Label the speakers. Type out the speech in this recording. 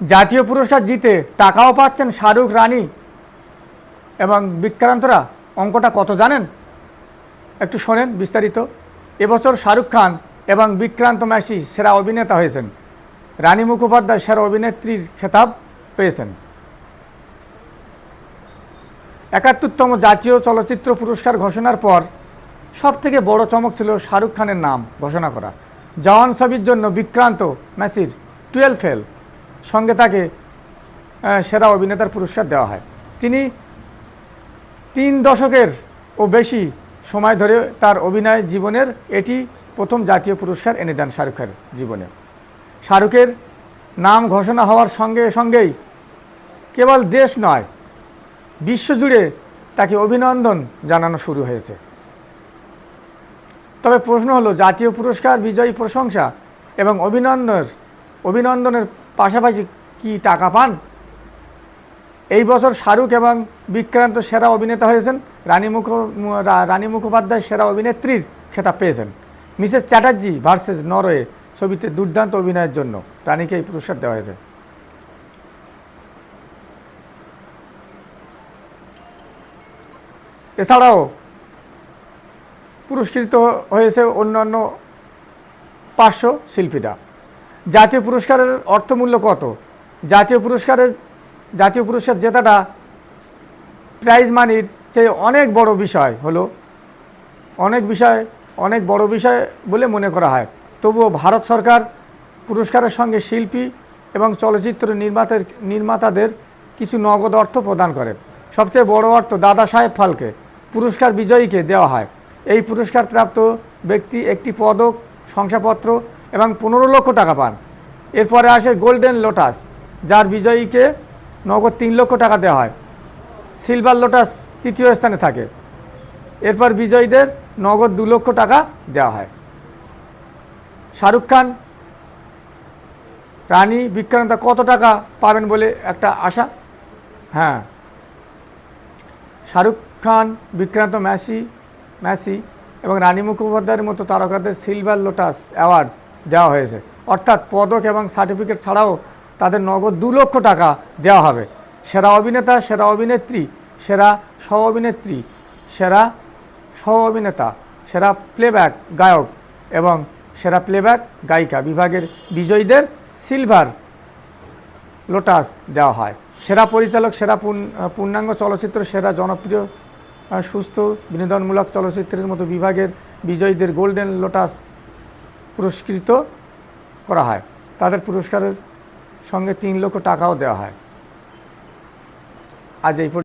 Speaker 1: জাতীয় পুরস্কার জিতে টাকাও পাচ্ছেন শাহরুখ রানী। এবং বিক্রান্তরা অঙ্কটা কত জানেন? একটু শোনেন বিস্তারিত। এবছর শাহরুখ খান এবং বিক্রান্ত ম্যাসি সেরা অভিনেতা হয়েছেন। রানী মুখোপাধ্যায় সেরা অভিনেত্রীর খেতাব পেয়েছেন। একাত্তরতম জাতীয় চলচ্চিত্র পুরস্কার ঘোষণার পর সবথেকে বড় চমক ছিল শাহরুখ খানের নাম ঘোষণা করা। জওয়ান ছবির জন্য বিক্রান্ত ম্যাসির টুয়েলভ ফেল। সঙ্গে তাকে সেরা অভিনেতার পুরস্কার দেওয়া হয়। তিনি তিন দশকের ও বেশি সময় ধরে তার অভিনয় জীবনের এটি প্রথম জাতীয় পুরস্কার এনে দেন শাহরুখের জীবনে। শাহরুখের নাম ঘোষণা হওয়ার সঙ্গে সঙ্গেই কেবল দেশ নয়, বিশ্বজুড়ে তাকে অভিনন্দন জানানো শুরু হয়েছে। তবে প্রশ্ন হলো, জাতীয় পুরস্কার বিজয়ী প্রশংসা এবং অভিনন্দনের অভিনন্দনের পাশাপাশি কি টাকা পান? এই বছর শাহরুখ এবং বিক্রান্ত সেরা অভিনেতা হয়েছেন। রানী মুখ রানী মুখোপাধ্যায় সেরা অভিনেত্রীর খেতাব পেয়েছেন। মিসেস চ্যাটার্জি ভার্সেস নরওয়ে ছবিতে দুর্দান্ত অভিনয়ের জন্য রানীকে এই পুরস্কার দেওয়া হয়েছে। এছাড়াও পুরস্কৃত হয়েছে অন্যান্য পাঁচশো শিল্পীরা। জাতীয় পুরস্কারের অর্থমূল্য কত? জাতীয় পুরস্কারের, জাতীয় পুরস্কার জেতাটা প্রাইজ মানির চেয়ে অনেক বড় বিষয় হলো, অনেক বিষয়, অনেক বড় বিষয় বলে মনে করা হয়। তবুও ভারত সরকার পুরস্কারের সঙ্গে শিল্পী এবং চলচ্চিত্র নির্মাতার নির্মাতাদের কিছু নগদ অর্থ প্রদান করে। সবচেয়ে বড় অর্থ দাদা সাহেব ফালকে পুরস্কার বিজয়ীকে দেওয়া হয়। এই পুরস্কার প্রাপ্ত ব্যক্তি একটি পদক, শংসাপত্র এবং পনেরো লক্ষ টাকা পান। এরপরে আসে গোল্ডেন লোটাস, যার বিজয়ীকে নগদ তিন লক্ষ টাকা দেওয়া হয়। সিলভার লোটাস তৃতীয় স্থানে থাকে। এরপর বিজয়ীদের নগদ দু লক্ষ টাকা দেওয়া হয়। শাহরুখ খান, রানী বিক্রান্ত কত টাকা পাবেন বলে একটা আশা? হ্যাঁ। শাহরুখ খান বিক্রান্ত ম্যাসি ম্যাসি এবং রানী মুখোপাধ্যায়ের মতো তারকাদের সিলভার লোটাস অ্যাওয়ার্ড দেওয়া হয়েছে। অর্থাৎ পদক এবং সার্টিফিকেট ছাড়াও তাদের নগদ দু লক্ষ টাকা দেওয়া হবে। সেরা অভিনেতা, সেরা অভিনেত্রী, সেরা সহ অভিনেত্রী, সেরা সহ অভিনেতা, সেরা প্লেব্যাক গায়ক এবং সেরা প্লেব্যাক গায়িকা বিভাগের বিজয়ীদের সিলভার লোটাস দেওয়া হয়। সেরা পরিচালক, সেরা পূর্ণাঙ্গ চলচ্চিত্র, সেরা জনপ্রিয় সুস্থ, বিনোদনমূলক চলচ্চিত্রের মতো বিভাগের বিজয়ীদের গোল্ডেন লোটাস পুরস্কৃত করা হয়। তাদের পুরস্কারের সঙ্গে তিন লক্ষ টাকাও দেওয়া হয়। আজ এই